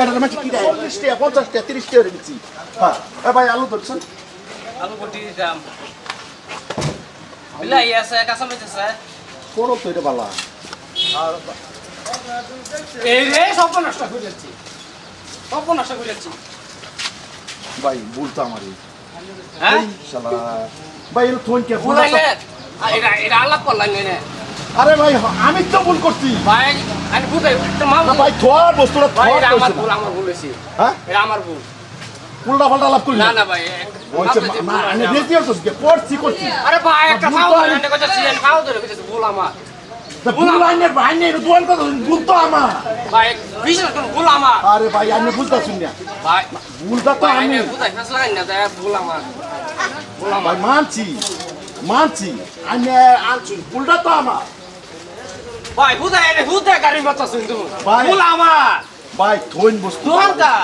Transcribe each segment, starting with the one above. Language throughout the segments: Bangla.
এটা মাছ কি দেয় চল্লিশ টাকা পঞ্চাশ টাকা তিরিশ টাকা দিচ্ছি হ্যাঁ ভাই আলু ধরছেন আলু বটি দাম বিলাহি আছে কাঁচামরিচ আছে করো তো এটা বালা এই রে সব নষ্ট করে যাচ্ছি সব নষ্ট করে যাচ্ছি ভাই ভুলতো আমারই হ্যাঁ শালা ভাই এটা থইন কে ভুল বুলাই এটা এটা আলাপ করলাম না আরে ভাই আমি তো ভুল করছি। ভাই আমি না ভাই থোয়ার বস্তুটা ভাই থোয়ার এটা আমার ভুল আমার ভুল হয়েছে। হ্যাঁ? এটা আমার ভুল। উল্টা পাল্টা লাভ করলি না। না ভাই বলছে না আমি আমার। বেশি হতো করছি করছি। আরে ভাই একটা ভুল খাও ধরে খাও ধরে ভুল আমার। ভুল আইনের ভাই আইনের দোয়ান কথা ভুল তো আমার। ভাই বিশেষ করে ভুল আমার। আরে ভাই আমি বুঝতে শুনি ভাই ভুলটা তো ভাই আমি। আমি বুঝাই ফেস লাগাই না দেয় ভুল আমার। ভুল আমার। মানছি মানছি। আমি আনছি ভুলটা তো আমার। ভাই বুঝাই এনে হুদে গাড়ি ভাই। ভুল আমার। ভাই থইন বস্তু। দোয়ানকা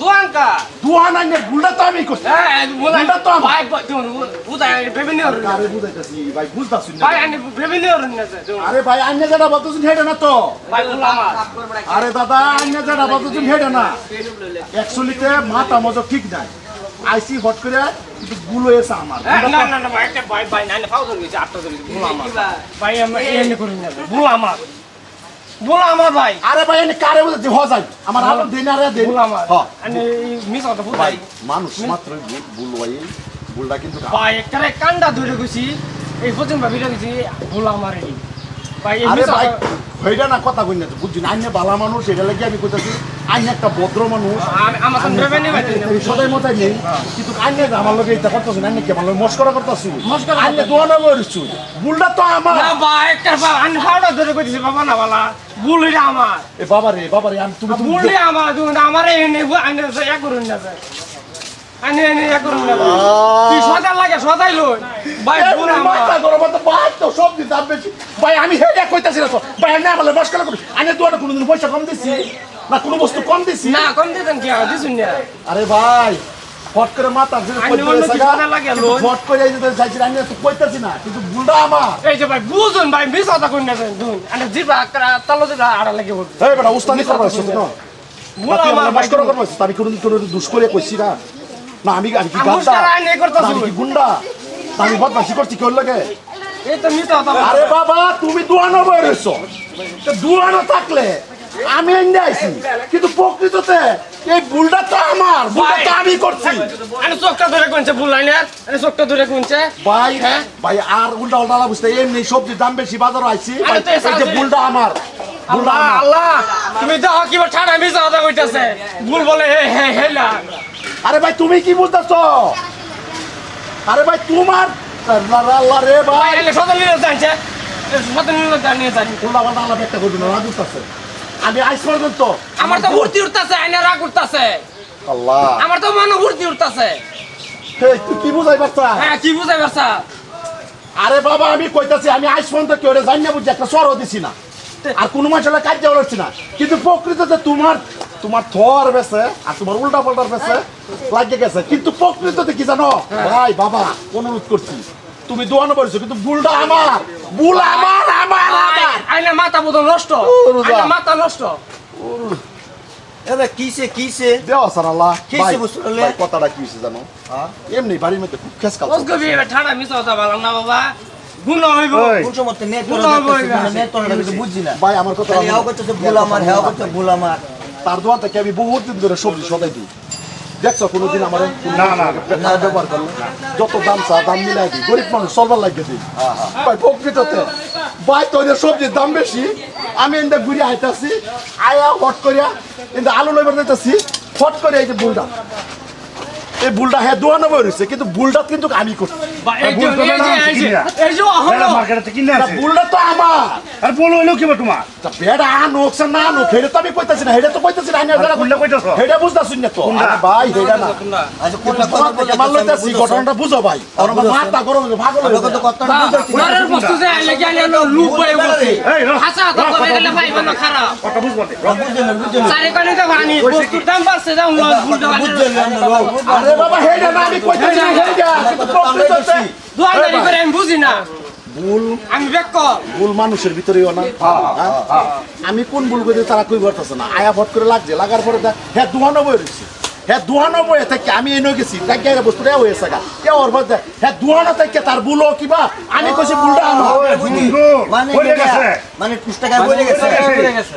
দোয়ানকা দোয়ান আইনের ভুলটা তো আমি করছি। হ্যাঁ তো ভাই তুমি বুঝাই বিভিন্ন আরে বুঝাইতেছি ভাই বুঝতে শুনি ভাই বিভিন্ন আরে ভাই আইনে যেটা বলতেছেন হেডে না তো। ভাই ভুল আমার। আরে দাদা আইনে যেটা বলতেছেন হেডে না। একচুয়ালিতে মাথা মজা ঠিক নাই। আইসি হট করে কিন্তু গুলো এসে আমার। না না না ভাই একটা ভাই ভাই না না ফাউ ধরে গেছে আটটা ধরে গেছে ভুল আমার। ভাই? আমি এমনি করি না ভুল আমার। ভুল আমার ভাই। আরে ভাই এনে কারে বুঝাচ্ছি হজাই আমার আলো দিন আরে দিন। ভুল আমার। হ্যাঁ। আমি মিস ভুল ভাই মানুষ মাত্র ভুল ভাই ভুলটা কিন্তু ভাই একটা কান্ডা ধরে গেছি এই পর্যন্ত ভাবিটা গেছি ভুল আমার এই। আরে মিস ভাই হইটা না কথা কই না তো বুঝছি না আইনে বালা মানুষ এটা লাগি আমি কইতাছি আইনে একটা ভদ্র মানুষ সদাই মতাই নেই কিন্তু আইনে আমার লগে এটা করতেছি আইনে কি আমার লগে মস্করা করতেছি? মস্করা আইনে দোয়ানা করিছু ভুলটা তো আমার। না ভাই একটা ধরে বাবা না বালা ভুল এটা আমার। এ বাবা রে বাবা রে আমি তুমি তুমি ভুল আমার তুমি আমার এনে আইনে এক করুন না ভাই আইনে এনে এক করুন না। ভাই। তুই সদাই লাগে সদাই লই। ভাই ভুল আমার মাথা গরম তো ভাই তো সব দিন দাম বেশি। ভাই আমি হেডে কইতাছি না তো ভাই আমি আমার মস্করা করি আইনে দোয়ানা কোনদিন পয়সা কম দিছি। না কোনো বস্তু কম দিছি। না কম দিতেন কি? হবে দিছুন না। আরে ভাই ফট করে মাথা। ফট করে যাইছি তো কইতাছি না কিন্তু ভুলটা আমার। এই যে ভাই বুঝুন ভাই মিস কথা কই না দুন আনে জিবা করা তলো আড়া লাগে বল এই বেটা উস্তাদি করবা শুধু না ভুল আমার আমার করবা আমি কোনো কোনো দুষ কইছি না। না আমি আমি কি আমি আইনে কি গুন্ডা? আমি বদমাশি করছি কেউ লাগে? এই তো মিস আরে বাবা তুমি দুয়ানো দুয়ানো থাকলে আমি এনে আইছি। কিন্তু প্রকৃততে এই ভুলটা তো আমার ভুলটা আমি করছি। আরে চোখটা ধরে কোনছে ভুল লাইনে। আরে চোখটা ধরে কোনছে ভাই হ্যাঁ? ভাই আর উল্টা উল্টা বুঝতে এমনি সবজির দাম বেশি বাজারও আইছি। এই যে ভুলটা আমার আল্লাহ আল্লাহ তুমি দেখো কি ঠাড়া মিস কথা কইতাছে। ভুল বলে হে হে হেলা। আরে ভাই তুমি কি বুঝতেছো? আরে ভাই তোমার রে ভাই। আমি আইস পর্যন্ত আমার তো উঠতাছে আইনা রাগ উঠতাছে। আল্লাহ। আমার তো মনে উঠতাছে। কি বুঝাই পারছা? হ্যাঁ কি বুঝাই পারছা? আরে বাবা আমি কইতাছি আমি আইস পর্যন্ত কেউ জানি না বুঝছি একটা সরও দিছি না। আর কোনো মানুষের কাজ যাওয়া হচ্ছে না। কিন্তু প্রকৃততে তোমার তোমার থর বেছে আর তোমার উল্টা পাল্টার বেছে লাগে গেছে। কিন্তু প্রকৃততে কি জানো? ভাই বাবা অনুরোধ করছি তুমি দোয়ানো বলছো কিন্তু ভুলটা আমার। ভুল আমার আমার আমার। আইনা মাথা বোধ নষ্ট। আইনা মাথা নষ্ট। এরা কিসে কিসে দেওয়া স্যার আল্লাহ কি ভাই, সে বস্তু হলে? ভাই, কথাটা কি হয়েছে জানো? এমনি বাড়ির মধ্যে খুব খেস কাল ওসকে বিয়ে ঠাড়া কথা বললাম না বাবা। গুণ হইব। কোন সময় নেট ভুল আমার হয়ে গেছে। নেট কিছু বুঝছি না। ভাই আমার কথা ভুল আমার হেও করতে ভুল আমার। তার দোয়ান থেকে আমি বহুত দিন ধরে সবজি সদাই দিই। দেখছ কোনোদিন আমার ব্যবহার করল? যত দাম চা দাম মিলাই দিই। গরিব মানুষ চলবার লাগিয়ে দিই। ভাই প্রকৃততে ভাই তোর সবজির দাম বেশি। আমি এনদা ঘুরে আইতাছি আয়া হট করিয়া এনদা আলু লইবার দিতেছি হট করে এই যে বুলটা এই বুলডা হ্যাঁ দোয়ানো বই রয়েছে কিন্তু বুলডা কিন্তু আমি করছি। আচ্ছা ঘটনাটা বুঝো ভাই। বস্তুর দাম বাড়ছে আরে বাবা হেডা না আমি কইতাছি না হেডা দোয়ানদারি করে আমি বুঝি না। ভুল আমি ভুল মানুষের ভিতরেও না। হ্যাঁ? আমি কোন ভুল করে তারা কই পারতেছে না? আয়া ভট করে লাগছে। লাগার পরে হ্যাঁ দুয়ানব্বই রয়েছে হ্যাঁ দুয়ানব্বই থেকে আমি এনে গেছি। তাই গেলে বস্তু রে হয়েছে গা। কে ওর হ্যাঁ দুয়ানো থেকে তার ভুলও কিবা আমি কইছি ভুলটা আমার। মানে মানে গেছে। গেছে।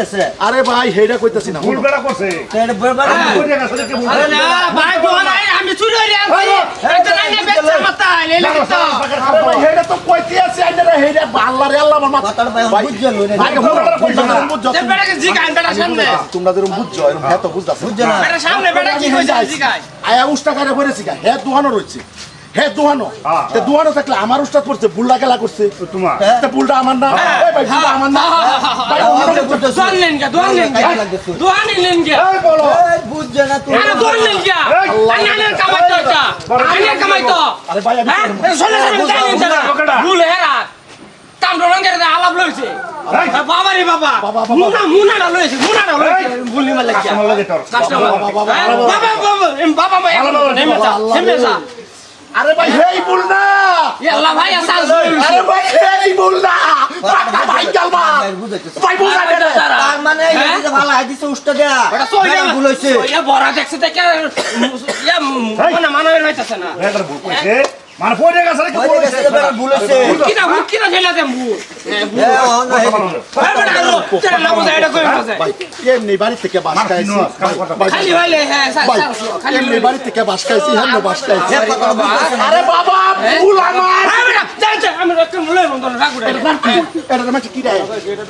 গেছে। আরে ভাই হেডা কইতাছি না। ভুল বেড়া করছে। এটা বরবাদ পড়ে গেছে দেখে ভুল আরে না ভাই দোয়ান আমি চুরি হইরে আনছি এটা নাই না বেচা মাথা লেলে তো আরে ভাই হেডা তো কইতে আছে আল্লাহ রে আল্লাহ আমার মাথা বুঝছ না ভাই বুঝছ না? বুঝছ যে বেটাকে জিগাই বেটা সামনে। তোমরা যেরকম বুঝছ এরকম হ্যাঁ। তো বুঝতাছ বুঝছ না? বেটা সামনে বেটা কি কইছে জিগাই আয়া উস্তা কারে পড়েছি গা হ্যাঁ দুহানো রয়েছে হ্যাঁ দুহানো। হ্যাঁ, তে দুহানো থাকলে আমার উস্তাদ পড়ছে বুলটা খেলা করছে। তোমার। হ্যাঁ। তে বুলটা আমার না। এই ভাই বুলটা আমার না। ভাই হ্যাঁ, অন্য হ্যাঁ, লেন গে দোয়ান লেন গে দোয়ান লেন গে এই বলো। এই বুঝছ না তুমি আরে দোয়ান লেন গে আনি আনি কামাই তো এটা আনি কামাই তো। আরে ভাই আমি হ্যাঁ। শোনে শোনে যাই নিন বুঝা, বুঝা। ভুল হেরা কাম রঙের দা আলাপ লইছে এই। বাবা রে বাবা! বাবা, বাবা। মুনা মুনাটা লইছে মুনাটা লইছে ভুল নিমা লাগিয়া কাস্টমার লাগে তোর। কাস্টমার বাবা, বাবা, হ্যাঁ? বাবা। বাবা। বাবা এম বাবা ভাই এখন নেমে যা নেমে যা। আরে ভাই। হেই বুল না ইয়াল্লা ভাই আসা আরে ভাই হেই বুল না ভাই বুঝাইতেছে। ভাই বুল না? তার। মানে এই হ্যাঁ? যে ভালো হাদিসে উষ্টা দেয়া। ওটা সইয়া বেড়া ভুল হইছে। সইয়া বড়া দেখছে দেখে ইয়া মনে মানে হইতাছে না। বেড়া ভুল করছে মানে পড়ে গেছে বেড়া ভুল হইছে কিনা ভূত কিনা ঝেলা দেম ভূত হ্যাঁ ও না হ্যাঁ বুঝা এটা কই ভাই এমনি বাড়ি থেকে বাস খাইছি। কথা। ভাই, খালি হইলে হ্যাঁ খালি এমনি বাড়ি থেকে বাস খাইছি হ্যাঁ বাস খাইছি। হে কথা বুঝতেছ না আরে বাবা ভুল আমার। হ্যাঁ আমি রক্ত মুলে বন্ধ রাখুড়া এটা কি? এটা নাম কি রে?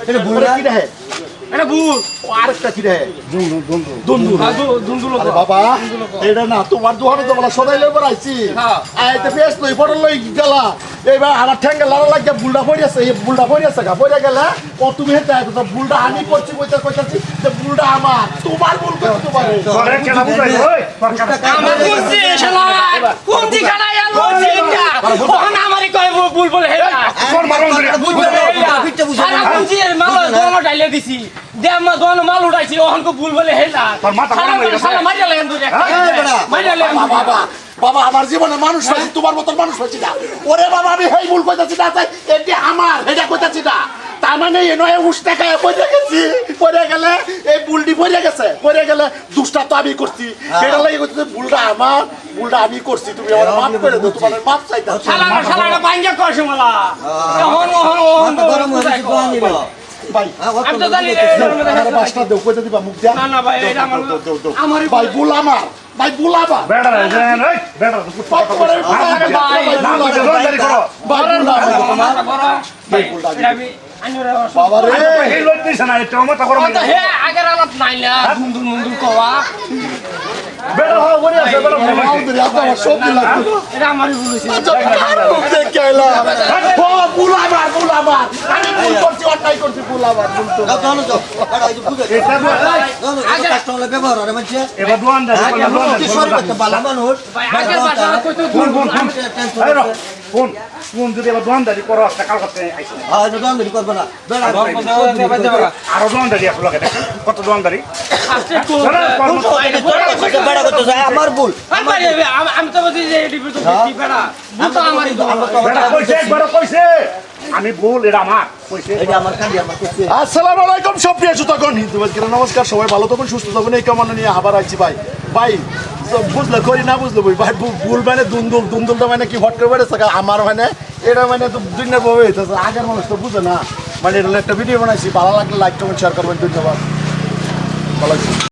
এটা ভুল কি রে? এটা ও আরেকটা কি রে দুন্দু দুন্দু দুন্দুর দুন্দুলো আরে বাবা এটা না তোমার দোকানে তো বলা সদাই লই বড়াইছি হ্যাঁ। আইতে বেশ লই ফটো লই গেলা এইবার আমার ঠ্যাঙ্গে লালা লাগিয়া বুলডা পড়িয়াছে এই বুলডা পড়িয়াছে গা পড়িয়া গেলে ও তুমি হেতে আইতো তো বুলডা আমি করছি কইতে কইতাছি যে বুলডা আমার তোমার ভুল করতে তোমার তোরে কেন বুঝাই ওই আমার বুঝছি শালা কোন দিকানা ইয়া লইছি ওখানে আমারই কয় ভুল বলে হেলা তোর মারন সারা মাল দোনো ডাইলে দিছি। দে মা দোনো মাল উঠাইছি ভুল বলে হেলা। তোর মাথা সারা গরম হয়ে গেছে। মাইরা লাগেন দুই মাইরা লাগেন বাবা বাবা আমার জীবনে মানুষ পাইছি তোমার মতন মানুষ পাইছি না। ওরে বাবা আমি হেই ভুল কইতাছি না তাই এটি আমার এটা কইতাছি না। তার মানে এ নয় উষ্টা খায় পড়ে গেছি পড়ে গেলে এই বুলটি পড়ে গেছে পড়ে গেলে দুষ্টা তো আমি করছি। সেটা লাগে কইতেছে বুলটা আমার বুলটা আমি করছি তুমি আমার মাফ করে দাও তোমার মাফ চাইতাম শালা শালা বাইঙ্গা করছে মালা ওহন ওহন ওহন মাথা গরম হয়ে গেছে বাসটা দেও কইতে দিবা মুখ দিয়া। না না ভাই বুল আমার ভাই বুল আমার। বেড়া তো পাপ করে ভাই না বুল আমার মাথা গরম ভাই বুলটা এটা আমি আইনরে বাবা রে এই লই দিছ না এটা মাথা গরম তো হে আগের আলাপ নাই না দুন্দুল মুন্দুল কওয়া। বেড়া হওয়া বলে আছে বেড়া ভুল হইছে। আমাদের আপনার সব দিলাম এটা আমারই ভুল হইছে। দাও তো যাও বেড়া এই বুঝে এটা আগে কাস্টমার ব্যবহার আর মানে এবার দোকানদারি আগে করলে দোকানদারি কি সর মানুষ। আগের বাসা কইতো ফোন ফোন ফোন। ফোন যদি করো একটা কাল করতে হ্যাঁ করবে না। বেড়া আরও আছে কত আমার ভুল আমি তো যে বেড়া? কইছে আমি ভুল এটা আমার কইছে। এটা আমার কান্দি আমার করছে আসসালামু আলাইকুম সুপ্রিয় শ্রোতাগণ হিন্দু নমস্কার সবাই ভালো থাকুন সুস্থ থাকুন এই কামনা নিয়ে আবার আইছি ভাই। ভাই বুঝলে, করি না বুঝলো ভাই ভাই, ভুল- মানে দুন্দুল, দুন্দুলটা মানে কি হট করে বেড়েছে? আমার মানে এটা মানে তো দুনিয়ার ভাবে হইতেছে, আগের মানুষ তো বুঝে না। মানে এটা একটা ভিডিও বানাইছি, ভালো লাগলে লাইক কমেন্ট শেয়ার করবেন, ধন্যবাদ। ভালো